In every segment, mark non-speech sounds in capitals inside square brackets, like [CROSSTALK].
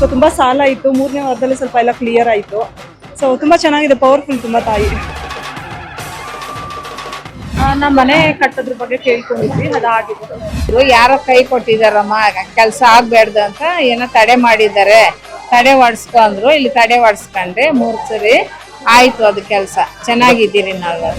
So ತುಂಬ ಸಾಲ ಇತ್ತು ಮೂರನೇ ವಾರದಲ್ಲಿ ಸ್ವಲ್ಪ ಎಲ್ಲ ಕ್ಲಿಯರ್ ಆಯಿತು. ಸೊ ತುಂಬ ಚೆನ್ನಾಗಿದೆ ಪವರ್ಫುಲ್ ತುಂಬ ತಾಯಿ. ನಮ್ಮ ಮನೆ ಕಟ್ಟೋದ್ರ ಬಗ್ಗೆ ಕೇಳ್ಕೊಂಡಿದ್ವಿ ಅದಾಗಿತ್ತು ಯಾರೋ ಕೈ ಕೊಟ್ಟಿದಾರಮ್ಮ ಕೆಲಸ ಆಗ್ಬೇಡ್ದು ಅಂತ ಏನೋ ತಡೆ ಮಾಡಿದ್ದಾರೆ. ತಡೆ ಹೊಡ್ಸ್ಕೊ ಅಂದ್ರು ಇಲ್ಲಿ ತಡೆ ಹೊಡ್ಸ್ಕೊಂಡ್ರೆ ಮೂರು ಸರಿ ಆಯ್ತು ಅದು ಕೆಲಸ. ಚೆನ್ನಾಗಿದ್ದೀರಿ ನಾವು.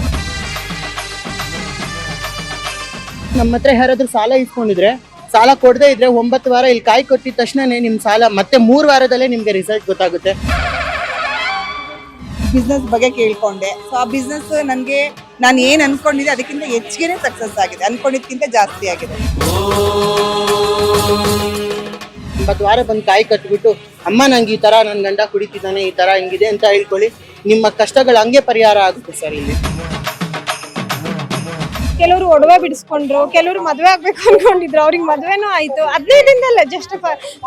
ನಮ್ಮ ಹತ್ರ ಯಾರಾದರೂ ಸಾಲ ಇಸ್ಕೊಂಡಿದ್ರೆ ಸಾಲ ಕೊಡದೇ ಇದ್ರೆ ಒಂಬತ್ತು ವಾರ ಇಲ್ಲಿ ಕಾಯಿ ಕೊಟ್ಟಿದ ತಕ್ಷಣನೇ ನಿಮ್ಮ ಸಾಲ ಮತ್ತೆ ಮೂರು ವಾರದಲ್ಲೇ ನಿಮಗೆ ರಿಸಲ್ಟ್ ಗೊತ್ತಾಗುತ್ತೆ. ಬಿಸ್ನೆಸ್ ಬಗ್ಗೆ ಕೇಳ್ಕೊಂಡೆ. ಸೊ ಆ ಬಿಸ್ನೆಸ್ ನನಗೆ ನಾನು ಏನು ಅನ್ಕೊಂಡಿದ್ದೆ ಅದಕ್ಕಿಂತ ಹೆಚ್ಚಿಗೆ ಸಕ್ಸಸ್ ಆಗಿದೆ. ಅನ್ಕೊಂಡಿದ್ಕಿಂತ ಜಾಸ್ತಿ ಆಗಿದೆ. ಒಂಬತ್ತು ವಾರ ಬಂದು ಕಾಯಿ ಕಟ್ಬಿಟ್ಟು ಅಮ್ಮ ನಂಗೆ ಈ ತರ ನನ್ನ ಗಂಡ ಕುಡಿತಿದ್ದಾನೆ ಈ ತರ ಹಿಂಗಿದೆ ಅಂತ ಹೇಳ್ಕೊಳ್ಳಿ. ನಿಮ್ಮ ಕಷ್ಟಗಳು ಹಂಗೆ ಪರಿಹಾರ ಆಗುತ್ತೆ ಸರ್ ಇಲ್ಲಿ. ಕೆಲವರು ಒಡವೆ ಬಿಡಿಸ್ಕೊಂಡ್ರು ಕೆಲವರು ಮದುವೆ ಆಗ್ಬೇಕು ಅನ್ಕೊಂಡಿದ್ರು ಅವ್ರಿಗೆ ಮದುವೆನೂ ಆಯ್ತು. ಹದಿನೈದು ದಿನದಲ್ಲೇ ಜಸ್ಟ್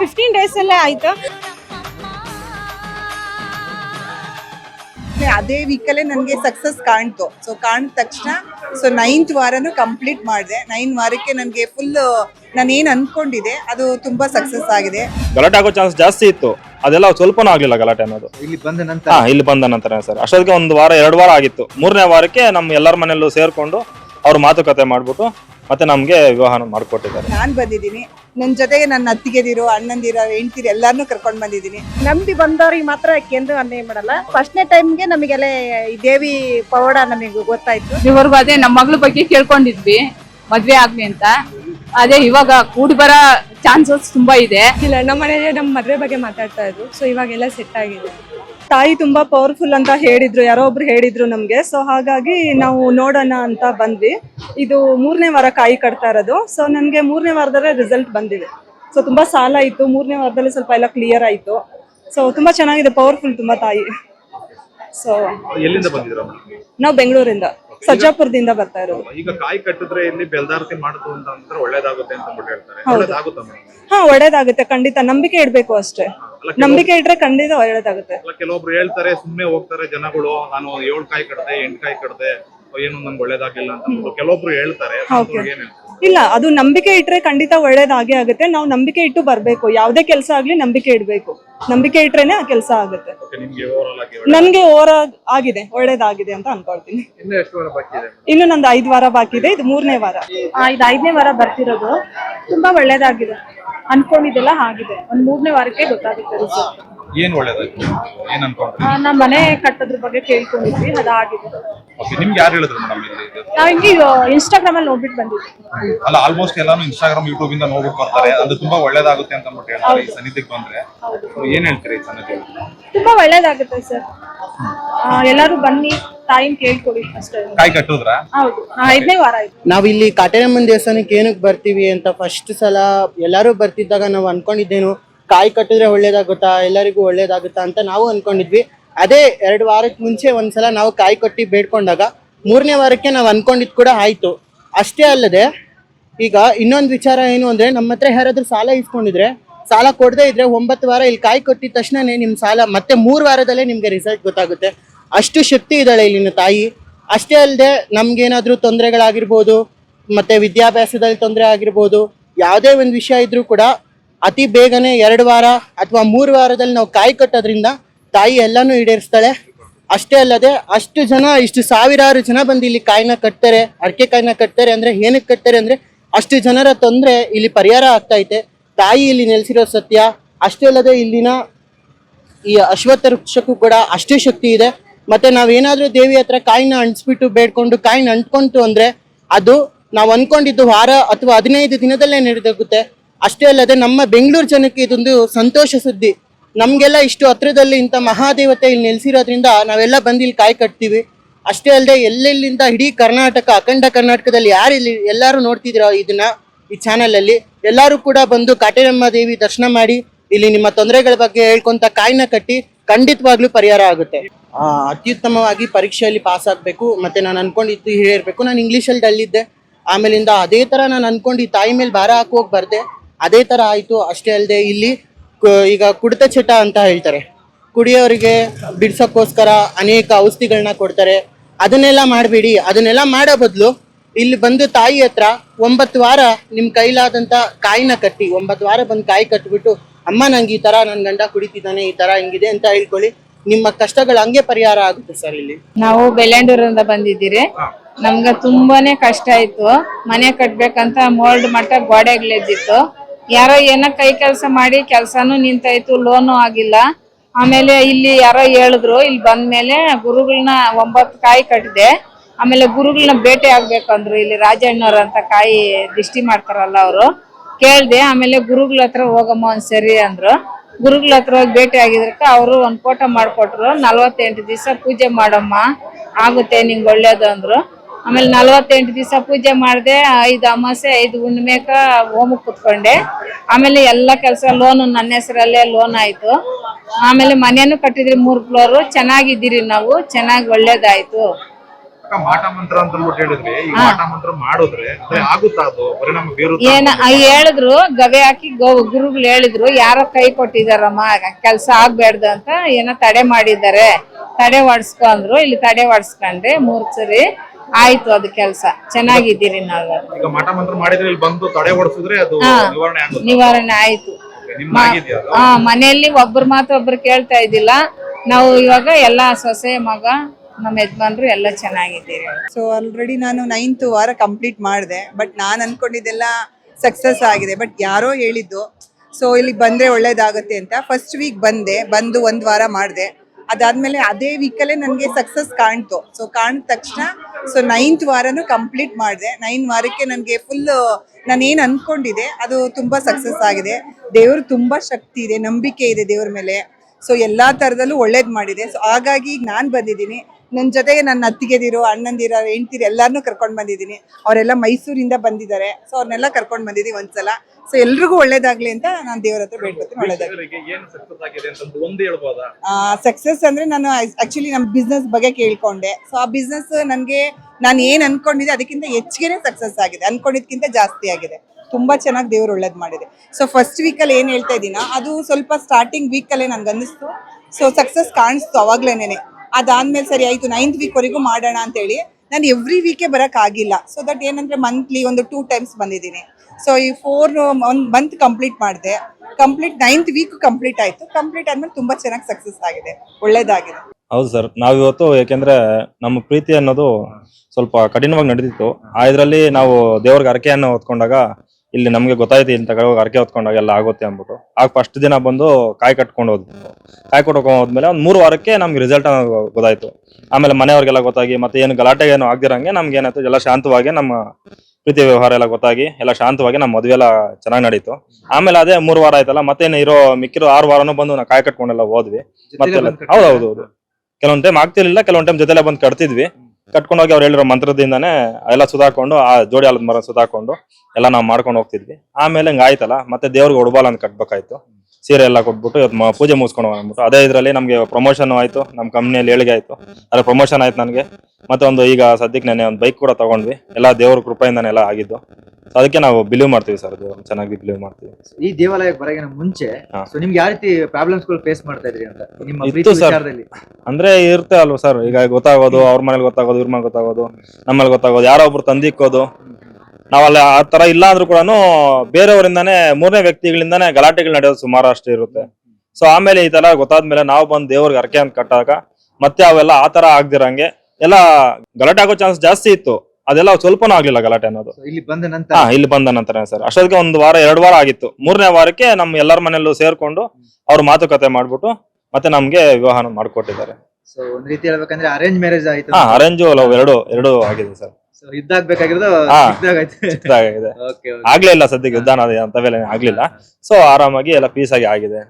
ಫಿಫ್ಟೀನ್ ಡೇಸ್ ಅಲ್ಲೇ ಆಯ್ತು. ಅದೇ ವೀಕಲ್ಲೇ ನನಗೆ ಸಕ್ಸಸ್ ಕಾಣ್ತು. ಸೊ ಕಾಣ್ದ ತಕ್ಷಣ ಸೊ ನೈನ್ತ್ ವಾರನೂ ಕಂಪ್ಲೀಟ್ ಮಾಡಿದೆ. ನೈನ್ ವಾರಕ್ಕೆ ನನಗೆ ಫುಲ್ ನಾನು ಏನು ಅನ್ಕೊಂಡಿದೆ ಅದು ತುಂಬ ಸಕ್ಸಸ್ ಆಗಿದೆ. ಗಲಾಟೆ ಆಗೋ ಚಾನ್ಸ್ ಜಾಸ್ತಿ ಇತ್ತು. ಅದೆಲ್ಲ ಸ್ವಲ್ಪನೂ ಆಗ್ಲಿಲ್ಲ ಗಲಾಟೆ ಅನ್ನೋದು. ಇಲ್ಲಿ ಬಂದ ನಂತರ? ಹಾ ಇಲ್ಲಿ ಬಂದ ನಂತರ ಸರ್. ಅಷ್ಟೊತ್ತಿಗೆ ಒಂದು ವಾರ ಎರಡು ವಾರ ಆಗಿತ್ತು. ಮೂರನೇ ವಾರಕ್ಕೆ ನಮ್ಮ ಎಲ್ಲರ ಮನೆಯಲ್ಲೂ ಸೇರ್ಕೊಂಡು ಅವ್ರು ಮಾತುಕತೆ ಮಾಡ್ಬಿಟ್ಟು ಮತ್ತೆ ನಮ್ಗೆ ವಿವಾಹ ಮಾಡ್ಕೊಟ್ಟಿದ್ದಾರೆ. ನಾನು ಬಂದಿದ್ದೀನಿ. ನನ್ನ ಜೊತೆಗೆ ನನ್ನ ಅತ್ತಿಗೆದಿರು ಅಣ್ಣಂದಿರ ಹೆಂಡ್ತಿರು ಎಲ್ಲಾರನ್ನೂ ಕರ್ಕೊಂಡ್ ಬಂದಿದ್ದೀನಿ. ನಂಬಿ ಬಂದವ್ರಿಗೆ ಮಾತ್ರ ಕೇಂದ್ರ ಅನ್ಯಾಯ ಮಾಡಲ್ಲ. ಫಸ್ಟ್ನೇ ಟೈಮ್ಗೆ ನಮಗೆಲ್ಲ ಈ ದೇವಿ ಪವಾಡ ನಮಗೆ ಗೊತ್ತಾಯ್ತು. ಇವ್ರಿಗೂ ಅದೇ ನಮ್ಮ ಮಗಳ ಬಗ್ಗೆ ಕೇಳ್ಕೊಂಡಿದ್ವಿ. ಮದ್ವೆ ಆಗ್ಲಿ ಅಂತ. ಅದೇ ಇವಾಗ ಕೂಡಿ ಬರೋ ಚಾನ್ಸಸ್ ತುಂಬಾ ಇದೆ. ಇಲ್ಲ ನಮ್ಮ ಮನೆಯಲ್ಲಿ ನಮ್ಮ ಮದುವೆ ಬಗ್ಗೆ ಮಾತಾಡ್ತಾ ಇದ್ರು. ಸೊ ಇವಾಗೆಲ್ಲ ಸೆಟ್ ಆಗಿದೆ. ತಾಯಿ ತುಂಬಾ ಪವರ್ಫುಲ್ ಅಂತ ಹೇಳಿದ್ರು ಯಾರೋ ಒಬ್ರು ಹೇಳಿದ್ರು ನಮ್ಗೆ. ಸೊ ಹಾಗಾಗಿ ನಾವು ನೋಡೋಣ ಅಂತ ಬಂದ್ವಿ. ಇದು ಮೂರನೇ ವಾರ ಕಾಯಿ ಕಟ್ತಾ ಇರೋದು. ಸೊ ನನಗೆ ಮೂರನೇ ವಾರದಲ್ಲೇ ರಿಸಲ್ಟ್ ಬಂದಿದೆ. ಸೊ ತುಂಬಾ ಸಾಲ ಇತ್ತು ಮೂರನೇ ವಾರದಲ್ಲಿ ಸ್ವಲ್ಪ ಎಲ್ಲ ಕ್ಲಿಯರ್ ಆಯಿತು. ಸೊ ತುಂಬಾ ಚೆನ್ನಾಗಿದೆ ಪವರ್ಫುಲ್ ತುಂಬಾ ತಾಯಿ. ಸೊ ಎಲ್ಲಿಂದ ಬಂದಿದ್ರ ನಾವು ಬೆಂಗಳೂರಿಂದ ಸಜ್ಜಾಪುರದಿಂದ ಬರ್ತಾ ಇರೋದು. ಈಗ ಕಾಯಿ ಕಟ್ಟಿದ್ರೆ ಇಲ್ಲಿ ಬೆಲ್ದಾರತಿ ಮಾಡ್ತು ಅಂತ ಅಂದ್ರೆ ಒಳ್ಳೇದಾಗುತ್ತೆ ಅಂತ ಅಂದ್ಬಿಟ್ಟು ಹೇಳ್ತಾರೆ. ಹೌದು. ಒಳ್ಳೇದಾಗುತ್ತಾ ಹಾ ಒಳ್ಳೇದಾಗುತ್ತೆ ಖಂಡಿತ. ನಂಬಿಕೆ ಇಡಬೇಕು ಅಷ್ಟೇ. ನಂಬಿಕೆ ಇಟ್ರೆ ಖಂಡಿತ ಒಳ್ಳೇದಾಗುತ್ತೆ. ಕೆಲವೊಬ್ರು ಹೇಳ್ತಾರೆ ಸುಮ್ಮನೆ ಹೋಗ್ತಾರೆ ಜನಗಳು ನಾನು ಏಳು ಕಾಯಿ ಕಡ್ದೆ ಎಂಟು ಕಾಯಿ ಕಡ್ದೆ ಏನು ನಮ್ಗೆ ಒಳ್ಳೇದಾಗಿಲ್ಲ ಅಂತ ಕೆಲವೊಬ್ರು ಹೇಳ್ತಾರೆ. ಇಲ್ಲ ಅದು ನಂಬಿಕೆ ಇಟ್ರೆ ಖಂಡಿತ ಒಳ್ಳೇದಾಗೇ ಆಗುತ್ತೆ. ನಾವು ನಂಬಿಕೆ ಇಟ್ಟು ಬರ್ಬೇಕು. ಯಾವ್ದೇ ಕೆಲಸ ಆಗ್ಲಿ ನಂಬಿಕೆ ಇಡ್ಬೇಕು. ನಂಬಿಕೆ ಇಟ್ರೇನೆ ಆ ಕೆಲಸ ಆಗುತ್ತೆ. ನನ್ಗೆ ಓವರ್ ಆಗಿದೆ ಒಳ್ಳೇದಾಗಿದೆ ಅಂತ ಅನ್ಕೊಳ್ತೀನಿ. ಇನ್ನು ಎಷ್ಟು ವಾರ ಬಾಕಿ ಇದೆ? ಇನ್ನು ನಂದು ಐದು ವಾರ ಬಾಕಿ ಇದೆ. ಇದು ಮೂರನೇ ವಾರ. ಇದು ಐದನೇ ವಾರ ಬರ್ತಿರೋದು. ತುಂಬಾ ಒಳ್ಳೇದಾಗಿದೆ. ಅನ್ಕೊಂಡಿದ್ದೆಲ್ಲ ಆಗಿದೆ ಒಂದ್ ಮೂರನೇ ವಾರಕ್ಕೆ ಗೊತ್ತಾಗುತ್ತೆ ರಿಸಲ್ಟ್ ಏನ್ ಒಳ್ಳೇದಾಯ್ತು ಏನ್ ಅನ್ಕೊಂಡ್ರಿ? ನಮ್ಮ ಮನೆ ಕಟ್ಟೋದ್ರ ಬಗ್ಗೆ ಕೇಳ್ಕೊಂಡಿದ್ವಿ ಅದಾಗಿದೆ. ಓಕೆ ನಿಮ್ಗೆ ಯಾರು ಹೇಳಿದ್ರು ಮೇಡಮ್ ಇಲ್ಲಿ ಇದು? ನಾವ್ ಹಿಂಗೆ ಇನ್ಸ್ಟಾಗ್ರಾಮ್ ಅಲ್ಲಿ ನೋಡ್ಬಿಟ್ಟು ಬಂದಿದ್ವಿ. ಅಲ್ಲ ಆಲ್ಮೋಸ್ಟ್ ಎಲ್ಲಾನು ಇನ್ಸ್ಟಾಗ್ರಾಮ್ ಯೂಟ್ಯೂಬ್ ಇಂದ ನೋಡ್ಬಿಟ್ಟು ಬರ್ತಾರೆ. ಅದು ತುಂಬಾ ಒಳ್ಳೇದಾಗುತ್ತೆ ಅಂತ ಅಂದ್ಬಿಟ್ಟು ಹೇಳ್ತಾರೆ ಈ ಸನ್ನಿಧಿಗೆ ಬಂದ್ರೆ. So, ಏನ್ ಹೇಳ್ತೀರಿ ಈ ಸನ್ನಿಧಿ ತುಂಬಾ ಒಳ್ಳೇದಾಗುತ್ತೆ ಸರ್. ಎಲ್ಲರೂ ಬನ್ನಿ ತಾಯಿನ ಕೇಳ್ಕೊಡಿ ಅಷ್ಟೇ. ಕಾಯಿ ಕಟ್ಟಿದ್ರ? ಹೌದು. ಐದನೇ ವಾರ ಆಯ್ತು. ನಾವಿಲ್ಲಿ ಕಾಟೇರಮ್ಮನ ದೇವಸ್ಥಾನಕ್ಕೆ ಏನಕ್ಕೆ ಬರ್ತೀವಿ ಅಂತ ಫಸ್ಟ್ ಸಲ ಎಲ್ಲರೂ ಬರ್ತಿದ್ದಾಗ ನಾವು ಅನ್ಕೊಂಡಿದ್ದೇನು ಕಾಯಿ ಕಟ್ಟಿದ್ರೆ ಒಳ್ಳೇದಾಗುತ್ತಾ, ಎಲ್ಲರಿಗೂ ಒಳ್ಳೇದಾಗುತ್ತಾ ಅಂತ ನಾವು ಅನ್ಕೊಂಡಿದ್ವಿ. ಅದೇ ಎರಡು ವಾರಕ್ಕೆ ಮುಂಚೆ ಒಂದ್ಸಲ ನಾವು ಕಾಯಿ ಕಟ್ಟಿ ಬೇಡ್ಕೊಂಡಾಗ ಮೂರನೇ ವಾರಕ್ಕೆ ನಾವು ಅನ್ಕೊಂಡಿದ್ ಕೂಡ ಆಯ್ತು. ಅಷ್ಟೇ ಅಲ್ಲದೆ, ಈಗ ಇನ್ನೊಂದು ವಿಚಾರ ಏನು ಅಂದ್ರೆ ನಮ್ಮ ಹತ್ರ ಯಾರಾದ್ರೂ ಸಾಲ ಇಸ್ಕೊಂಡಿದ್ರೆ, ಸಾಲ ಕೊಡದೇ ಇದ್ರೆ ಒಂಬತ್ತು ವಾರ ಇಲ್ಲಿ ಕಾಯಿ ಕೊಟ್ಟಿದ ತಕ್ಷಣನೇ ನಿಮ್ಮ ಸಾಲ ಮತ್ತೆ ಮೂರು ವಾರದಲ್ಲೇ ನಿಮ್ಗೆ ರಿಸಲ್ಟ್ ಗೊತ್ತಾಗುತ್ತೆ. ಅಷ್ಟು ಶಕ್ತಿ ಇದ್ದಾಳೆ ಇಲ್ಲಿನ ತಾಯಿ. ಅಷ್ಟೇ ಅಲ್ಲದೆ ನಮ್ಗೇನಾದ್ರೂ ತೊಂದರೆಗಳಾಗಿರ್ಬೋದು, ಮತ್ತೆ ವಿದ್ಯಾಭ್ಯಾಸದಲ್ಲಿ ತೊಂದರೆ ಆಗಿರ್ಬೋದು, ಯಾವುದೇ ಒಂದು ವಿಷಯ ಇದ್ರೂ ಕೂಡ ಅತಿ ಬೇಗನೆ ಎರಡು ವಾರ ಅಥವಾ ಮೂರು ವಾರದಲ್ಲಿ ನಾವು ಕಾಯಿ ಕಟ್ಟೋದ್ರಿಂದ ತಾಯಿ ಎಲ್ಲಾನು ಈಡೇರಿಸ್ತಾಳೆ. ಅಷ್ಟೇ ಅಲ್ಲದೆ ಅಷ್ಟು ಜನ, ಇಷ್ಟು ಸಾವಿರಾರು ಜನ ಬಂದು ಇಲ್ಲಿ ಕಾಯಿನ ಕಟ್ತಾರೆ, ಅಡಿಕೆ ಕಾಯಿನ ಕಟ್ತಾರೆ ಅಂದ್ರೆ ಏನಕ್ಕೆ ಕಟ್ತಾರೆ ಅಂದ್ರೆ ಅಷ್ಟು ಜನರ ತೊಂದರೆ ಇಲ್ಲಿ ಪರಿಹಾರ ಆಗ್ತೈತೆ ತಾಯಿ ಇಲ್ಲಿ ನೆಲೆಸಿರೋ ಸತ್ಯ. ಅಷ್ಟೇ ಅಲ್ಲದೆ ಇಲ್ಲಿನ ಈ ಅಶ್ವತ್ಥ ವೃಕ್ಷಕ್ಕೂ ಕೂಡ ಅಷ್ಟೇ ಶಕ್ತಿ ಇದೆ. ಮತ್ತೆ ನಾವೇನಾದ್ರೂ ದೇವಿ ಹತ್ರ ಕಾಯಿನ ಅಂಟಿಸ್ಬಿಟ್ಟು ಬೇಡ್ಕೊಂಡು ಕಾಯಿನ ಅಂಟ್ಕೊಂತು ಅಂದ್ರೆ ಅದು ನಾವು ಅನ್ಕೊಂಡಿದ್ದು ವಾರ ಅಥವಾ ಹದಿನೈದು ದಿನದಲ್ಲೇ ನಡೆದೋಗುತ್ತೆ. ಅಷ್ಟೇ ಅಲ್ಲದೆ ನಮ್ಮ ಬೆಂಗಳೂರು ಜನಕ್ಕೆ ಇದೊಂದು ಸಂತೋಷ ಸುದ್ದಿ. ನಮಗೆಲ್ಲ ಇಷ್ಟು ಹತ್ರದಲ್ಲಿ ಇಂಥ ಮಹಾದೇವತೆ ಇಲ್ಲಿ ನೆಲೆಸಿರೋದ್ರಿಂದ ನಾವೆಲ್ಲ ಬಂದು ಇಲ್ಲಿ ಕಾಯಿ ಕಟ್ತೀವಿ. ಅಷ್ಟೇ ಅಲ್ಲದೆ ಎಲ್ಲೆಲ್ಲಿಂದ ಇಡೀ ಕರ್ನಾಟಕ, ಅಖಂಡ ಕರ್ನಾಟಕದಲ್ಲಿ ಯಾರು ಇಲ್ಲಿ ಎಲ್ಲರೂ ನೋಡ್ತಿದ್ದೀರೋ ಇದನ್ನ ಈ ಚಾನಲ್ ಅಲ್ಲಿ ಎಲ್ಲರೂ ಕೂಡ ಬಂದು ಕಾಟೇರಮ್ಮ ದೇವಿ ದರ್ಶನ ಮಾಡಿ ಇಲ್ಲಿ ನಿಮ್ಮ ತೊಂದರೆಗಳ ಬಗ್ಗೆ ಹೇಳ್ಕೊಂತ ಕಾಯಿನ ಕಟ್ಟಿ ಖಂಡಿತವಾಗ್ಲೂ ಪರಿಹಾರ ಆಗುತ್ತೆ. ಅತ್ಯುತ್ತಮವಾಗಿ ಪರೀಕ್ಷೆಯಲ್ಲಿ ಪಾಸ್ ಆಗಬೇಕು. ಮತ್ತೆ ನಾನು ಅನ್ಕೊಂಡಿದ್ದು ಹೇಳಿರ್ಬೇಕು ನಾನು ಇಂಗ್ಲೀಷಲ್ಲಿ ಡಲ್ಲಿದ್ದೆ. ಆಮೇಲಿಂದ ಅದೇ ಥರ ನಾನು ಅನ್ಕೊಂಡು ಈ ತಾಯಿ ಮೇಲೆ ಭಾರ ಹಾಕೋಗಿ ಬರ್ದೆ. ಅದೇ ತರ ಆಯ್ತು, ಅಷ್ಟೇ ಅಲ್ಲದೆ ಇಲ್ಲಿ ಈಗ ಕುಡಿತ ಚಟ ಅಂತ ಹೇಳ್ತಾರೆ. ಕುಡಿಯೋರಿಗೆ ಬಿಡ್ಸಕ್ಕೋಸ್ಕರ ಅನೇಕ ಔಷಧಿಗಳನ್ನ ಕೊಡ್ತಾರೆ. ಅದನ್ನೆಲ್ಲ ಮಾಡಬೇಡಿ, ಅದನ್ನೆಲ್ಲ ಮಾಡೋ ಬದಲು ಇಲ್ಲಿ ಬಂದು ತಾಯಿ ಹತ್ರ ಒಂಬತ್ತು ವಾರ ನಿಮ್ ಕೈಲಾದಂತ ಕಾಯಿನ ಕಟ್ಟಿ, ಒಂಬತ್ತು ವಾರ ಬಂದು ಕಾಯಿ ಕಟ್ಬಿಟ್ಟು, ಅಮ್ಮ, ನಂಗೆ ಈ ತರ ನನ್ ಗಂಡ ಕುಡಿತಿದ್ದಾನೆ, ಈ ತರ ಹಿಂಗಿದೆ ಅಂತ ಹೇಳ್ಕೊಳ್ಳಿ. ನಿಮ್ಮ ಕಷ್ಟಗಳು ಹಂಗೆ ಪರಿಹಾರ ಆಗುತ್ತೆ ಸರ್ ಇಲ್ಲಿ. ನಾವು ಬೆಳ್ಳಂಡೂರಿಂದ ಬಂದಿದ್ದೀರಿ. ನಮ್ಗೆ ತುಂಬಾನೇ ಕಷ್ಟ ಆಯ್ತು. ಮನೆ ಕಟ್ಬೇಕಂತ ಮೋಲ್ಡ್ ಮಟ್ಟ ಗೋಡೆಗಳಿದ್ದಿತ್ತು ಯಾರೋ ಏನೋ ಕೈ ಕೆಲಸ ಮಾಡಿ ಕೆಲಸನೂ ನಿಂತಾಯ್ತು ಲೋನು ಆಗಿಲ್ಲ. ಆಮೇಲೆ ಇಲ್ಲಿ ಯಾರೋ ಹೇಳಿದ್ರು, ಇಲ್ಲಿ ಬಂದ್ಮೇಲೆ ಗುರುಗಳನ್ನ ಒಂಬತ್ತು ಕಾಯಿ ಕಟ್ಟಿದೆ ಆಮೇಲೆ ಗುರುಗಳನ್ನ ಭೇಟಿ ಆಗ್ಬೇಕಂದ್ರು ಇಲ್ಲಿ ರಾಜಣ್ಣವ್ರ ಅಂತ ಕಾಯಿ ದಿಷ್ಟಿ ಮಾಡ್ತಾರಲ್ಲ ಅವರು. ಕೇಳಿದೆ, ಆಮೇಲೆ ಗುರುಗಳ ಹತ್ರ ಹೋಗಮ್ಮ ಒಂದ್ ಸರಿ ಅಂದ್ರು. ಗುರುಗಳ ಹತ್ರ ಹೋಗಿ ಭೇಟಿ ಆಗಿದ್ರಕ್ಕ ಅವರು ಒಂದ್ ಫೋಟೋ ಮಾಡ್ಕೊಟ್ರು, ನಲ್ವತ್ತೆಂಟು ದಿವಸ ಪೂಜೆ ಮಾಡಮ್ಮ, ಆಗುತ್ತೆ ನಿಂಗೆ ಒಳ್ಳೇದು ಅಂದ್ರು. ಆಮೇಲೆ ನಲವತ್ತೆಂಟು ದಿವಸ ಪೂಜೆ ಮಾಡಿದೆ ಐದು ಅಮಾಸೆ ಐದು ಹುಣ್ಣಿಮೆಕ ಹೋಮಕ್ಕೆ ಕುತ್ಕೊಂಡೆ. ಆಮೇಲೆ ಎಲ್ಲ ಕೆಲಸ ಲೋನು ನನ್ನ ಹೆಸರಲ್ಲೇ ಲೋನ್ ಆಯ್ತು. ಆಮೇಲೆ ಮನೆಯನ್ನು ಕಟ್ಟಿದ್ರಿ ಮೂರು ಫ್ಲೋರು ಚೆನ್ನಾಗಿದ್ದೀರಿ ನಾವು ಚೆನ್ನಾಗಿ ಒಳ್ಳೇದಾಯ್ತು. ಮಾಟ ಮಂತ್ರ ಅಂತ ಅಂದ್ಬಿಟ್ಟು ಹೇಳಿದ್ರಿ. ಈ ಮಾಟ ಮಂತ್ರ ಮಾಡಿದ್ರೆ ಆಗುತ್ತಾ ಅದು? ಪರಿಣಾಮ ಬೀರುತ್ತಾ ಏನ ಹೇಳಿದ್ರು ಗವೆ ಹಾಕಿ ಗುರುಗಳು ಹೇಳಿದ್ರು ಯಾರೋ ಕೈ ಕೊಟ್ಟಿದಾರಮ್ಮ ಕೆಲಸ ಆಗ್ಬೇಡ್ದು ಅಂತ ಏನೋ ತಡೆ ಮಾಡಿದ್ದಾರೆ. ತಡೆ ಒಡ್ಸ್ಕೊಂಡ್ರು ಇಲ್ಲಿ ತಡೆ ಹೊಡ್ಸ್ಕೊಂಡ್ರೆ ಮೂರ್ ಸರಿ ಆಯ್ತು ಅದು ಕೆಲಸ. ಚೆನ್ನಾಗಿದ್ದೀರಿ ನಾವು. ಈಗ ಮಾಟ ಮಂತ್ರ ಮಾಡಿದ್ರೆ ಇಲ್ಲಿ ಬಂದು ತಡೆ ಹೊಡ್ಸಿದ್ರೆ ಅದು ಹಾ. ನಿವಾರಣೆ ಆಗುತ್ತೆ. ನಿವಾರಣೆ ಆಯ್ತು. ನಿಮ್ಗೆ ಆಗಿದ್ಯಾ ಅದು? ಹಾ ಮನೆಯಲ್ಲಿ ಒಬ್ರ ಮಾತು ಒಬ್ರು ಕೇಳ್ತಾ ಇದ್ದಿಲ್ಲ. ನಾವು ಇವಾಗ ಎಲ್ಲಾ ಸೊಸೆ ಮಗ ನಮ್ಮ ಯಜಮಾನ್ರು ಎಲ್ಲ ಚೆನ್ನಾಗಿದ್ದೀರಿ. ಸೊ ಆಲ್ರೆಡಿ ನಾನು ನೈನ್ತ್ ವಾರ ಕಂಪ್ಲೀಟ್ ಮಾಡಿದೆ ಬಟ್ ನಾನು ಅನ್ಕೊಂಡಿದ್ದೆಲ್ಲ ಸಕ್ಸಸ್ ಆಗಿದೆ. ಬಟ್ ಯಾರೋ ಹೇಳಿದ್ದು ಸೊ ಇಲ್ಲಿ ಬಂದ್ರೆ ಒಳ್ಳೇದಾಗುತ್ತೆ ಅಂತ. ಫಸ್ಟ್ ವೀಕ್ ಬಂದೆ ಬಂದು ಒಂದ್ ವಾರ ಮಾಡಿದೆ. ಅದಾದ್ಮೇಲೆ ಅದೇ ವೀಕಲ್ಲೇ ನನಗೆ ಸಕ್ಸಸ್ ಕಾಣ್ತು. ಸೊ ಕಾಣಿದ ತಕ್ಷಣ ಸೊ ನೈನ್ತ್ ವಾರನೂ ಕಂಪ್ಲೀಟ್ ಮಾಡಿದೆ. ನೈನ್ ವಾರಕ್ಕೆ ನನಗೆ ಫುಲ್ ನಾನು ಏನು ಅಂದ್ಕೊಂಡಿದ್ದೆ ಅದು ತುಂಬ ಸಕ್ಸಸ್ ಆಗಿದೆ. ದೇವ್ರು ತುಂಬಾ ಶಕ್ತಿ ಇದೆ, ನಂಬಿಕೆ ಇದೆ ದೇವ್ರ ಮೇಲೆ. ಸೊ ಎಲ್ಲ ಥರದಲ್ಲೂ ಒಳ್ಳೇದು ಮಾಡಿದೆ. ಸೊ ಹಾಗಾಗಿ ಈಗ ನಾನು ಬಂದಿದ್ದೀನಿ. ನನ್ನ ಜೊತೆಗೆ ನನ್ನ ಅತ್ತಿಗೆದಿರು, ಅಣ್ಣಂದಿರ, ಹೆಂಡ್ತಿರು ಎಲ್ಲರನ್ನೂ ಕರ್ಕೊಂಡು ಬಂದಿದ್ದೀನಿ. ಅವರೆಲ್ಲ ಮೈಸೂರಿಂದ ಬಂದಿದ್ದಾರೆ. ಸೊ ಅವ್ರನ್ನೆಲ್ಲ ಕರ್ಕೊಂಡು ಬಂದಿದ್ದೀವಿ ಒಂದ್ಸಲ. ಸೊ ಎಲ್ರಿಗೂ ಒಳ್ಳೇದಾಗ್ಲಿ ಅಂತ ನಾನು ದೇವರ ಹತ್ರ ಬೇಡ್ಕೊತೀನಿ ಒಳ್ಳೇದಾಗ್ಲಿ. ಏನು ಸಕ್ಸಸ್ ಅಂದ್ರೆ ನಾನು ಆಕ್ಚುಲಿ ನಮ್ಮ ಬಿಸ್ನೆಸ್ ಬಗ್ಗೆ ಕೇಳ್ಕೊಂಡೆ. ಸೊ ಆ ಬಿಸ್ನೆಸ್ ನನಗೆ ನಾನು ಏನ್ ಅನ್ಕೊಂಡಿದ್ದೆ ಅದಕ್ಕಿಂತ ಹೆಚ್ಚಿಗೆನೆ ಸಕ್ಸಸ್ ಆಗಿದೆ. ಅನ್ಕೊಂಡಿದ್ಕಿಂತ ಜಾಸ್ತಿ ಆಗಿದೆ. ತುಂಬಾ ಚೆನ್ನಾಗಿ ದೇವ್ರು ಒಳ್ಳೇದ್ ಮಾಡಿದೆ. ಸೊ ಫಸ್ಟ್ ವೀಕಲ್ಲಿ ಏನ್ ಹೇಳ್ತಾ ಇದ್ದೀನ ಅದು ಸ್ವಲ್ಪ ಸ್ಟಾರ್ಟಿಂಗ್ ವೀಕಲ್ಲೇ ನನ್ಗೆ ಅನ್ನಿಸ್ತು ಸೊ ಸಕ್ಸಸ್ ಕಾಣಿಸ್ತು ಅವಾಗ್ಲೇನೆ ಅದಾದ್ಮೇಲೆ ಸರಿ ಆಯ್ತು ನೈನ್ತ್ ವೀಕ್ ವರೆಗೂ ಮಾಡೋಣ ಅಂತ ಹೇಳಿ ನಾನು ಎವ್ರಿ ವೀಕೆ ಬರೋಕ್ಕಾಗಿಲ್ಲ ಆಗಿಲ್ಲ. ಸೊ ದಟ್ ಏನಂದ್ರೆ ಮಂತ್ಲಿ ಒಂದು ಟೂ ಟೈಮ್ಸ್ ಬಂದಿದ್ದೀನಿ. ಸೊ ಈ ಫೋರ್ ಒಂದು ಮಂತ್ ಕಂಪ್ಲೀಟ್ ಮಾಡಿದೆ. ಕಂಪ್ಲೀಟ್ ನೈನ್ತ್ ವೀಕ್ ಕಂಪ್ಲೀಟ್ ಆಯ್ತು. ಕಂಪ್ಲೀಟ್ ಆದ್ಮೇಲೆ ತುಂಬಾ ಚೆನ್ನಾಗಿ ಸಕ್ಸಸ್ ಆಗಿದೆ. ಒಳ್ಳೇದಾಗಿದೆ. ಹೌದು ಸರ್ ನಾವಿವತ್ತು ಯಾಕೆಂದ್ರೆ ನಮ್ಮ ಪ್ರೀತಿ ಅನ್ನೋದು ಸ್ವಲ್ಪ ಕಠಿಣವಾಗಿ ನಡೆದಿತ್ತು. ಆ ಇದರಲ್ಲಿ ನಾವು ದೇವ್ರಿಗೆ ಹರಕೆಯನ್ನು ಹೊತ್ಕೊಂಡಾಗ ಇಲ್ಲಿ ನಮಗೆ ಗೊತ್ತಾಯ್ತು ಇಂತ ಕಡೆ ಹೋಗಿ ಹರಕೆ ಹೊತ್ಕೊಂಡಾಗ ಎಲ್ಲ ಆಗುತ್ತೆ ಅಂದ್ಬಿಟ್ಟು. ಆಗ ಫಸ್ಟ್ ದಿನ ಬಂದು ಕಾಯಿ ಕಟ್ಕೊಂಡು ಹೋದ್ವಿ ಕಾಯಿ ಕಟ್ಕೊಂಡು ಹೋದ್ಮೇಲೆ ಒಂದು ಮೂರು ವಾರಕ್ಕೆ ನಮ್ಗೆ ರಿಸಲ್ಟ್ ಗೊತ್ತಾಯ್ತು. ಆಮೇಲೆ ಮನೆಯವ್ರಿಗೆಲ್ಲ ಗೊತ್ತಾಗಿ ಮತ್ತೆ ಏನು ಗಲಾಟೆ ಏನು ಆಗ್ದಿರಂಗೆ ನಮ್ಗೆ ಏನಾಯ್ತು ಎಲ್ಲ ಶಾಂತವಾಗಿ ನಮ್ಮ ಪ್ರೀತಿ ವ್ಯವಹಾರ ಎಲ್ಲ ಗೊತ್ತಾಗಿ ಎಲ್ಲ ಶಾಂತವಾಗಿ ನಮ್ಮ ಮದುವೆ ಎಲ್ಲ ಚೆನ್ನಾಗಿ ನಡೀತು. ಆಮೇಲೆ ಅದೇ ಮೂರು ವಾರ ಆಯ್ತಲ್ಲ ಮತ್ತೇನು ಇರೋ ಮಿಕ್ಕಿರೋ ಆರು ವಾರನೂ ಬಂದು ನಾವು ಕಾಯಿ ಕಟ್ಕೊಂಡೆಲ್ಲ ಹೋದ್ವಿ. ಮತ್ತೆ ಹೌದು ಹೌದು ಹೌದು ಕೆಲವೊಂದ್ ಟೈಮ್ ಆಗ್ತಿರ್ಲಿಲ್ಲ ಕೆಲವೊಂದ್ ಟೈಮ್ ಜೊತೆಲೆ ಬಂದು ಕಟ್ತಿದ್ವಿ. ಕಟ್ಕೊಂಡೋಗಿ ಅವ್ರು ಹೇಳಿರೋ ಮಂತ್ರದಿಂದಾನೇ ಎಲ್ಲ ಸುಧಾಕೊಂಡು ಆ ಜೋಡಿ ಆಲದ ಮರ ಸುಧಾಕೊಂಡು ಎಲ್ಲ ನಾವು ಮಾಡ್ಕೊಂಡು ಹೋಗ್ತಿದ್ವಿ. ಆಮೇಲೆ ಹಂಗ ಆಯ್ತಲ್ಲ, ಮತ್ತೆ ದೇವ್ರಿಗೆ ಉಡ್ಬಾಲ್ ಅಂತ ಕಟ್ಬೇಕಾಯ್ತು. ಸೀರೆ ಎಲ್ಲ ಕೊಟ್ಬಿಟ್ಟು ಇವತ್ತು ಪೂಜೆ ಮುಗಿಸ್ಕೊಂಡು ಅಂದ್ಬಿಟ್ಟು. ಅದೇ ಇದರಲ್ಲಿ ನಮಗೆ ಪ್ರಮೋಷನ್ ಆಯಿತು ನಮ್ಮ ಕಂಪ್ನಿಯಲ್ಲಿ ಏಳಿಗೆ ಆಯಿತು. ಅದ್ರ ಪ್ರಮೋಷನ್ ಆಯ್ತು ನನಗೆ. ಮತ್ತೊಂದು ಈಗ ಸದ್ಯಕ್ಕೆ ನೆನೆ ಒಂದು ಬೈಕ್ ಕೂಡ ತಗೊಂಡ್ವಿ. ಎಲ್ಲ ದೇವ್ರ ಕೃಪೆಯಿಂದನೇ ಎಲ್ಲ ಆಗಿದ್ದು. ಅದಕ್ಕೆ ನಾವು ಬಿಲೀವ್ ಮಾಡ್ತೀವಿ ಸರ್ ಅದು ಚೆನ್ನಾಗಿ ಬಿಲೀವ್ ಮಾಡ್ತೀವಿ. ಈ ದೇವಾಲಯಕ್ಕೆ ಬರಗಿನ ಮುಂಚೆ ಹಾ. ಸೊ ನಿಮ್ಗೆ ಯಾವ ರೀತಿ ಪ್ರಾಬ್ಲಮ್ಸ್ಗಳು ಫೇಸ್ ಮಾಡ್ತಾ ಇದ್ರಿ ಅಂತ ನಿಮ್ಮ ಇತ್ತು ಪ್ರೀತಿ sir. ವಿಚಾರದಲ್ಲಿ? ಅಂದ್ರೆ ಇರುತ್ತೆ ಅಲ್ವಾ ಸರ್ ಈಗ ಗೊತ್ತಾಗೋದು ಅವ್ರ ಮನೇಲಿ ಗೊತ್ತಾಗೋದು ಇವ್ರ ಮನೇಲಿ ಗೊತ್ತಾಗೋದು ನಮ್ಮಲ್ಲಿ ಗೊತ್ತಾಗೋದು ಯಾರೋ ಒಬ್ರು ತಂದಿಕ್ಕೋದು ನಾವಲ್ಲಿ ಆ ತರ ಇಲ್ಲ ಅಂದ್ರೂ ಕೂಡ ಬೇರೆಯವರಿಂದಾನೇ ಮೂರನೇ ವ್ಯಕ್ತಿಗಳಿಂದಾನೇ ಗಲಾಟೆಗಳು ನಡೆಯೋದು ಸುಮಾರು ಅಷ್ಟೇ ಇರುತ್ತೆ. ಸೊ ಆಮೇಲೆ ಈ ತರ ಗೊತ್ತಾದ್ಮೇಲೆ ನಾವು ಬಂದು ದೇವ್ರಿಗೆ ಅರ್ಕೆ ಅಂತ ಕಟ್ಟಾಗ ಮತ್ತೆ ಅವೆಲ್ಲ ಆ ತರ ಆಗ್ದಿರಂಗೆ ಎಲ್ಲ ಗಲಾಟೆ ಆಗೋ ಚಾನ್ಸ್ ಜಾಸ್ತಿ ಇತ್ತು. ಅದೆಲ್ಲ ಸ್ವಲ್ಪನೂ ಆಗ್ಲಿಲ್ಲ ಗಲಾಟೆ ಅನ್ನೋದು. ಇಲ್ಲಿ ಬಂದ ನಂತರ? ಹಾ ಇಲ್ಲಿ ಬಂದ ನಂತರ ಸರ್. ಅಷ್ಟೊತ್ತಿಗೆ ಒಂದು ವಾರ ಎರಡು ವಾರ ಆಗಿತ್ತು. ಮೂರನೇ ವಾರಕ್ಕೆ ನಮ್ಮ ಎಲ್ಲರ ಮನೆಯಲ್ಲೂ ಸೇರ್ಕೊಂಡು ಅವ್ರ ಮಾತುಕತೆ ಮಾಡ್ಬಿಟ್ಟು ಮತ್ತೆ ನಮ್ಗೆ ವಿವಾಹ ಮಾಡ್ಕೊಟ್ಟಿದ್ದಾರೆ. ಸೊ ಒಂದ್ ರೀತಿ ಹೇಳ್ಬೇಕಂದ್ರೆ ಅರೇಂಜ್ ಮ್ಯಾರೇಜ್ ಆಯ್ತು. ಹಾ ಅರೇಂಜು ಲವ್ ಎರಡು ಎರಡು ಆಗಿದೆ ಸರ್. ಸೊ ಇದ್ದಾಗಬೇಕಾಗಿರೋದು ಹಾ. ಇದ್ದಾಗಾಯ್ತು ಚಿಕ್ಕದಾಗಿದೆ ಓಕೆ ಆಗ್ಲೇ ಇಲ್ಲ ಸದ್ಯಕ್ಕೆ ಯುದ್ಧ ಅನ್ನೋದು ಅಂತವೆಲ್ಲ ಆಗ್ಲಿಲ್ಲ. ಸೊ ಆರಾಮಾಗಿ ಎಲ್ಲ ಪೀಸ್ ಆಗಿ ಆಗಿದೆ.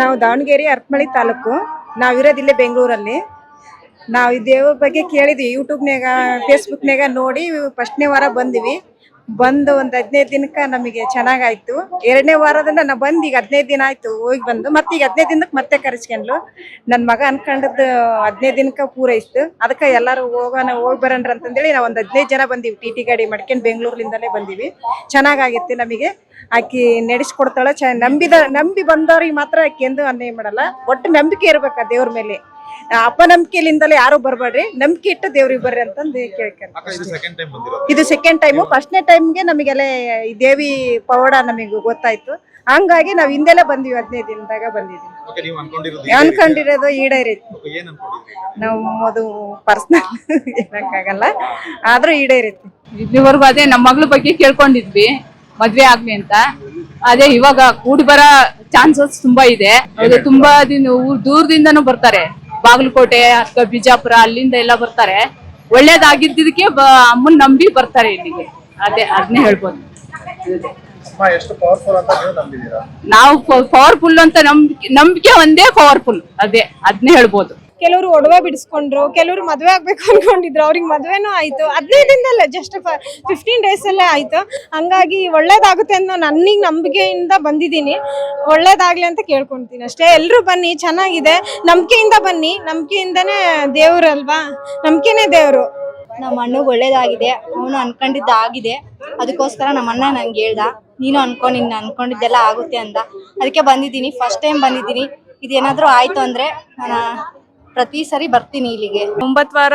ನಾವು ದಾವಣಗೆರೆ ಅರ್ಪಮಳಿ ತಾಲೂಕು. ನಾವಿರೋದಿಲ್ಲೇ ಬೆಂಗಳೂರಲ್ಲಿ. ನಾವು ಈ ದೇವ್ರ ಬಗ್ಗೆ ಕೇಳಿದ್ವಿ ಯೂಟ್ಯೂಬ್ನಾಗ ಫೇಸ್ಬುಕ್ನಾಗ ನೋಡಿ ಫಸ್ಟ್ನೇ ವಾರ ಬಂದಿವಿ. ಬಂದು ಒಂದು ಹದಿನೈದು ದಿನಕ್ಕೆ ನಮಗೆ ಚೆನ್ನಾಗಾಯ್ತು. ಎರಡನೇ ವಾರದಿಂದ ನಾನು ಬಂದು ಈಗ ಹದಿನೈದು ದಿನ ಆಯ್ತು ಹೋಗಿ ಬಂದು, ಮತ್ತೆ ಈಗ ಹದಿನೈದು ದಿನಕ್ಕೆ ಮತ್ತೆ ಕರೆಸ್ಕೊಂಡ್ಲು. ನನ್ನ ಮಗ ಅನ್ಕೊಂಡದ್ದು ಹದಿನೈದು ದಿನಕ್ಕೆ ಪೂರೈಸ್ತು. ಅದಕ್ಕೆ ಎಲ್ಲರೂ ಹೋಗೋಣ, ಹೋಗಿ ಬರೋಣ ಅಂತಂದೇಳಿ ನಾವು ಒಂದು ಹದಿನೈದು ಜನ ಬಂದೀವಿ. ಟಿ ಟಿ ಗಾಡಿ ಮಾಡ್ಕೊಂಡು ಬೆಂಗಳೂರಿಂದಲೇ ಬಂದೀವಿ. ಚೆನ್ನಾಗಾಗಿತ್ತು ನಮಗೆ. ಆಕಿ ನಡೆಸ್ಕೊಡ್ತಾಳೆ, ಚ ನಂಬಿದ, ನಂಬಿ ಬಂದವ್ರಿಗೆ ಮಾತ್ರ ಆಕಿ ಎಂದು ಅನ್ಯಾಯ ಮಾಡಲ್ಲ. ಒಟ್ಟು ನಂಬಿಕೆ ಇರಬೇಕು ದೇವ್ರ ಮೇಲೆ. ಅಪನಂಬಿಕೆಲಿಂದಲೇ ಯಾರು ಬರಬೇಡ್ರಿ? ನಂಬಿಕೆ ಇಟ್ಟು ದೇವ್ರಿಗೆ ಬರ್ರಿ ಅಂತಂದು ಕೇಳ್ಕೊಂಡು ಇದು ಸೆಕೆಂಡ್ ಟೈಮ್ ಬಂದಿರೋದು. ಇದು ಸೆಕೆಂಡ್ ಟೈಮು ಫಸ್ಟ್ನೇ ಟೈಮ್ಗೆ ನಮಗೆಲ್ಲ ಈ ದೇವಿ ಪವಾಡ ನಮಗೆ ಗೊತ್ತಾಯ್ತು. ಹಂಗಾಗಿ ನಾವ್ ಹಿಂದೆಲೆ ಬಂದಿವಿ ಹದಿನೈದು ದಿನದಾಗ ಬಂದಿದ್ದೀವಿ. ಓಕೆ ನೀವು ಅನ್ಕೊಂಡಿರೋದು ಅನ್ಕೊಂಡಿರೋದು ಈಡೇರಿತ್ತು Okay, ಏನ್ ಅನ್ಕೊಂಡಿದ್ರಿ ನಾವು ಅದು ಪರ್ಸನಲ್ [LAUGHS] ಹೇಳಕ್ಕಾಗಲ್ಲ ಆದ್ರೂ ಈಡೇರಿತ್ತು ಇಲ್ಲಿವರೆಗೂ ಅದೇ ನಮ್ಮ ಮಗಳ ಬಗ್ಗೆ ಕೇಳ್ಕೊಂಡಿದ್ವಿ. ಮದ್ವೆ ಆಗ್ಲಿ ಅಂತ. ಅದೇ ಇವಾಗ ಕೂಡಿ ಬರೋ ಚಾನ್ಸಸ್ ತುಂಬಾ ಇದೆ. ಅದು ತುಂಬಾ ದಿನ ಊರ್ ದೂರದಿಂದನೂ ಬರ್ತಾರೆ. ಬಾಗಲಕೋಟೆ ಅಥವಾ ಬಿಜಾಪುರ ಅಲ್ಲಿಂದ ಎಲ್ಲ ಬರ್ತಾರೆ. ಒಳ್ಳೇದಾಗಿದ್ದಕ್ಕೆ ಅಮ್ಮನ್ ನಂಬಿ ಬರ್ತಾರೆ ಇಲ್ಲಿಗೆ. ಅದೇ ಅದನ್ನೇ ಹೇಳ್ಬೋದು. ನಾವು ಪವರ್ಫುಲ್ ಅಂತ ನಂಬಿಕೆ ನಂಬಿಕೆ ಒಂದೇ ಪವರ್ಫುಲ್ ಅದೇ ಅದನ್ನೇ ಹೇಳ್ಬೋದು. ಕೆಲವರು ಒಡವೆ ಬಿಡಿಸ್ಕೊಂಡ್ರು, ಕೆಲವರು ಮದುವೆ ಆಗ್ಬೇಕು ಅನ್ಕೊಂಡಿದ್ರು, ಅವ್ರಿಗೆ ಮದುವೆನೂ ಆಯ್ತು. ಹದಿನೈದು ದಿನದಲ್ಲೇ ಜಸ್ಟ್ ಫಿಫ್ಟೀನ್ ಡೇಸ್ ಅಲ್ಲೇ ಆಯ್ತು. ಹಂಗಾಗಿ ಒಳ್ಳೇದಾಗುತ್ತೆ ಅನ್ನೋ ನನಗೆ ನಂಬಿಕೆಯಿಂದ ಬಂದಿದ್ದೀನಿ. ಒಳ್ಳೇದಾಗ್ಲಿ ಅಂತ ಕೇಳ್ಕೊಂತೀನಿ ಅಷ್ಟೇ. ಎಲ್ಲರೂ ಬನ್ನಿ, ಚೆನ್ನಾಗಿದೆ. ನಂಬಿಕೆಯಿಂದ ಬನ್ನಿ. ನಂಬಿಕೆಯಿಂದನೇ ದೇವ್ರಲ್ವಾ? ನಂಬಿಕೆನೇ ದೇವ್ರು. ನಮ್ಮ ಅಣ್ಣಗ್ ಒಳ್ಳೇದಾಗಿದೆ. ಅವನು ಅನ್ಕೊಂಡಿದ್ದಾಗಿದೆ ಅದಕ್ಕೋಸ್ಕರ ನಮ್ಮ ಅಣ್ಣ ನಂಗೆ ಹೇಳ್ದ, ನೀನು ಅನ್ಕೊಂಡ್ ನಿನ್ನ ಅನ್ಕೊಂಡಿದ್ದೆಲ್ಲ ಆಗುತ್ತೆ ಅಂತ. ಅದಕ್ಕೆ ಬಂದಿದ್ದೀನಿ. ಫಸ್ಟ್ ಟೈಮ್ ಬಂದಿದ್ದೀನಿ. ಇದೇನಾದರೂ ಆಯ್ತು ಅಂದ್ರೆ, ನಾನು ಪ್ರತಿ ಸರಿ ಬರ್ತೀನಿ ಇಲ್ಲಿಗೆ. ಒಂಬತ್ತು ವಾರ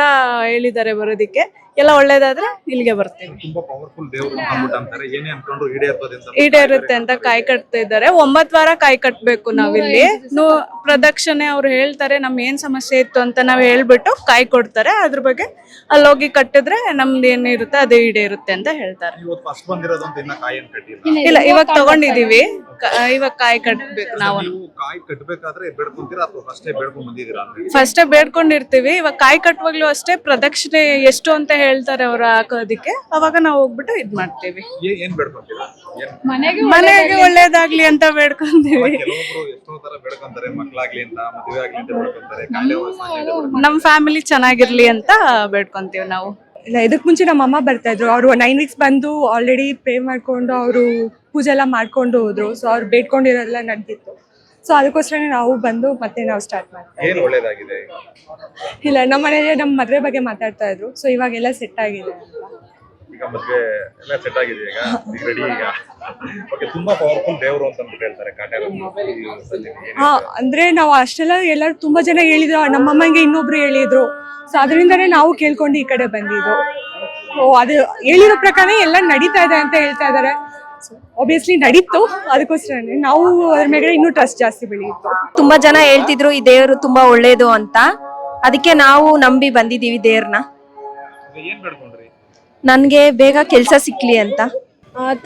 ಹೇಳಿದ್ದಾರೆ ಬರೋದಿಕ್ಕೆ. ಎಲ್ಲ ಒಳ್ಳೇದಾದ್ರೆ ಇಲ್ಲಿಗೆ ಬರ್ತೀವಿ. ತುಂಬಾ ಪವರ್ಫುಲ್ ದೇವ್ರು ಅಂತ ಅಂದ್ಬಿಟ್ಟು ಅಂತಾರೆ. ಏನೇ ಅನ್ಕೊಂಡ್ರು ಈಡೇರ್ತದೆ ಅಂತ ಈಡೇರುತ್ತೆ ಅಂತ ಕಾಯಿ ಕಟ್ತಾ ಇದ್ದಾರೆ. ಒಂಬತ್ ವಾರ ಕಾಯಿ ಕಟ್ಬೇಕು ನಾವಿಲ್ಲಿ. ನೋ ಪ್ರದಕ್ಷಿಣೆ ಅವ್ರು ಹೇಳ್ತಾರೆ ನಮ್ ಏನ್ ಸಮಸ್ಯೆ ಇತ್ತು ಅಂತ ನಾವ್ ಹೇಳ್ಬಿಟ್ಟು ಕಾಯಿ ಕೊಡ್ತಾರೆ. ಅದ್ರ ಬಗ್ಗೆ ಅಲ್ಲೋಗಿ ಕಟ್ಟಿದ್ರೆ ನಮ್ದು ಏನಿರುತ್ತೆ ಅದು ಈಡೇರುತ್ತೆ ಅಂತ ಹೇಳ್ತಾರೆ. ಇವತ್ತು ಫಸ್ಟ್ ಬಂದಿರೋದು ಅಂತ ಇನ್ನ ಕಾಯಿ ಏನ್ ಕಟ್ಟಿಲ್ಲ. ಇಲ್ಲ ಇವಾಗ ತಗೊಂಡಿದೀವಿ. ಕ- ಇವಾಗ ಕಾಯಿ ಕಟ್ಬೇಕು ನಾವು ನೀವು ಕಾಯಿ ಕಟ್ಬೇಕಾದ್ರೆ ಬೇಡ್ಕೊಂತೀರಾ ಅಥವಾ ಫಸ್ಟೇ ಬೇಡ್ಕೊಂಡ್ ಬಂದಿದ್ದೀರಾ ಅಂದ್ರೆ ಫಸ್ಟೇ ಬೇಡ್ಕೊಂಡಿರ್ತೀವಿ. ಇವಾಗ ಕಾಯಿ ಕಟ್ಟುವಾಗ್ಲೂ ಅಷ್ಟೇ ಪ್ರದಕ್ಷಿಣೆ ಎಷ್ಟು ಅಂತ ಹೇಳ್ತಾರೆ ಅವ್ರು ಹಾಕೋದಿಕ್ಕೆ ಅವಾಗ ನಾವು ಹೋಗ್ಬಿಟ್ಟು ಇದ್ ಮಾಡ್ತೀವಿ. ಏ- ಏನ್ ಬೇಡ್ಕೊಂತೀರಾ? ಏನ್ ಮನೆಗೆ ಒಳ್ಳೇದಾಗ್ಲಿ. ಅಂತ ಬೇಡ್ಕೊಂತೀವಿ. ಕೆಲವೊಬ್ರು ಎಷ್ಟೋ ತರ ಬೇಡ್ಕೊಂತಾರೆ ಮಕ್ಳಾಗ್ಲಿ ಅಂತ ಮದುವೆ ಆಗ್ಲಿ ಅಂತ ಬೇಡ್ಕೊಂತಾರೆ ಕಾಯಿಲೆ ವಾಸಿ ಆಗ್ಲಿ ಅಂತ ಬೇಡ್ಕೊಂತಾರೆ. ನಮ್ ಫ್ಯಾಮಿಲಿ ಚೆನ್ನಾಗಿರ್ಲಿ ಅಂತ ಬೇಡ್ಕೊಂತೀವಿ ನಾವು. ಇಲ್ಲ ಇದಕ್ ಮುಂಚೆ ನಮ್ಮ ಅಮ್ಮ ಬರ್ತಾ ಇದ್ರು. ಅವರು ನೈನ್ ವೀಕ್ಸ್ ಬಂದು ಆಲ್ರೆಡಿ ಪ್ರೇ ಮಾಡ್ಕೊಂಡು ಅವರು ಪೂಜೆ ಎಲ್ಲ ಮಾಡ್ಕೊಂಡು ಹೋದ್ರು. ಸೊ ಅವ್ರು ಬೇಡ್ಕೊಂಡಿರೋದೆಲ್ಲ ನಡೆದಿತ್ತು. ಸೊ ಅದಕ್ಕೋಸ್ಕರನೇ ನಾವು ಬಂದು ಮತ್ತೆ ನಾವು ಸ್ಟಾರ್ಟ್ ಮಾಡ್ತೀವಿ ಏನ್ ಒಳ್ಳೇದಾಗಿದೆ? ಇಲ್ಲ ನಮ್ಮ ಮನೇಲಿ ನಮ್ಮ ಮದುವೆ ಬಗ್ಗೆ ಮಾತಾಡ್ತಾ ಇದ್ರು. ಸೊ ಇವಾಗೆಲ್ಲ ಸೆಟ್ ಆಗಿದೆ ಈಗ ಮದ್ವೆ ಎಲ್ಲ ಸೆಟ್ ಆಗಿದೆ ಈಗ. ಈಗ ರೆಡಿ ಈಗ. ಓಕೆ ತುಂಬಾ ಪವರ್ಫುಲ್ ದೇವ್ರು ಅಂತ ಅಂದ್ಬಿಟ್ಟು ಹೇಳ್ತಾರೆ. ಕಾಟೇರ ಹಾ ಅಂದ್ರೆ ನಾವು ಅಷ್ಟೆಲ್ಲ ಎಲ್ಲರೂ ತುಂಬಾ ಜನ ಹೇಳಿದ್ರು. ನಮ್ಮಮ್ಮಂಗೆ ಇನ್ನೊಬ್ರು ಹೇಳಿದ್ರು. ಸೊ ಅದರಿಂದನೇ ನಾವು ಕೇಳ್ಕೊಂಡು ಈ ಕಡೆ ಬಂದಿದ್ದು. ಓ ಅದು ಹೇಳಿರೋ ಪ್ರಕಾರ ಎಲ್ಲ ನಡೀತಾ ಇದೆ ಅಂತ ಹೇಳ್ತಾ ಇದಾರೆ ಒಬ್ವಿಯಸ್ಲಿ ನಡೀತು ಅದಕ್ಕೋಸ್ಕರ ನಾವು ಅದ್ರ ಮೇಲೆ ಇನ್ನೂ ಟ್ರಸ್ಟ್ ಜಾಸ್ತಿ ಬೆಳೆಯಿತು ತುಂಬಾ ಜನ ಹೇಳ್ತಿದ್ರು ಈ ದೇವರು ತುಂಬಾ ಒಳ್ಳೇದು ಅಂತ. ಅದಕ್ಕೆ ನಾವು ನಂಬಿ ಬಂದಿದೀವಿ ದೇವ್ರನ್ನ ನನ್ಗೆ ಬೇಗ ಕೆಲ್ಸ ಸಿಕ್ಲಿ ಅಂತ.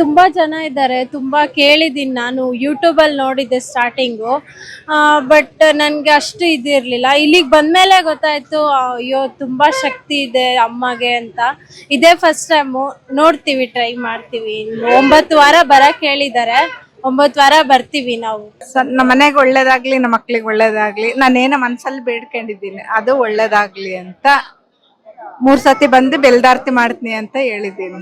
ತುಂಬಾ ಜನ ಇದ್ದಾರೆ, ತುಂಬಾ ಕೇಳಿದ್ದೀನಿ ನಾನು ಯೂಟ್ಯೂಬ್ ಅಲ್ಲಿ ನೋಡಿದ್ದೆ ಸ್ಟಾರ್ಟಿಂಗು ಬಟ್ ನನಗೆ ಅಷ್ಟು ಇದಿರಲಿಲ್ಲ ಇಲ್ಲಿಗೆ ಬಂದ್ಮೇಲೆ ಗೊತ್ತಾಯ್ತು, ಅಯ್ಯೋ, ತುಂಬಾ ಶಕ್ತಿ ಇದೆ ಅಮ್ಮಗೆ ಅಂತ. ಇದೇ ಫಸ್ಟ್ ಟೈಮು ನೋಡ್ತೀವಿ ಟ್ರೈ ಮಾಡ್ತೀವಿ. ಒಂಬತ್ತು ವಾರ ಬರಕ್ ಹೇಳಿದ್ದಾರೆ ಒಂಬತ್ತು ವಾರ ಬರ್ತೀವಿ ನಾವು. ನಮ್ಮ ಮನೆಗೆ ಒಳ್ಳೇದಾಗ್ಲಿ, ನಮ್ಮ ಮಕ್ಳಿಗೆ ಒಳ್ಳೇದಾಗ್ಲಿ. ಏನೋ ಮನ್ಸಲ್ಲಿ ಬೇಡ್ಕೊಂಡಿದ್ದೀನಿ. ಅದು ಒಳ್ಳೇದಾಗ್ಲಿ ಅಂತ. ಮೂರ್ ಸತಿ ಬಂದು ಬೆಲ್ದಾರ್ತಿ ಮಾಡ್ತೀನಿ ಅಂತ ಹೇಳಿದ್ದೀನಿ.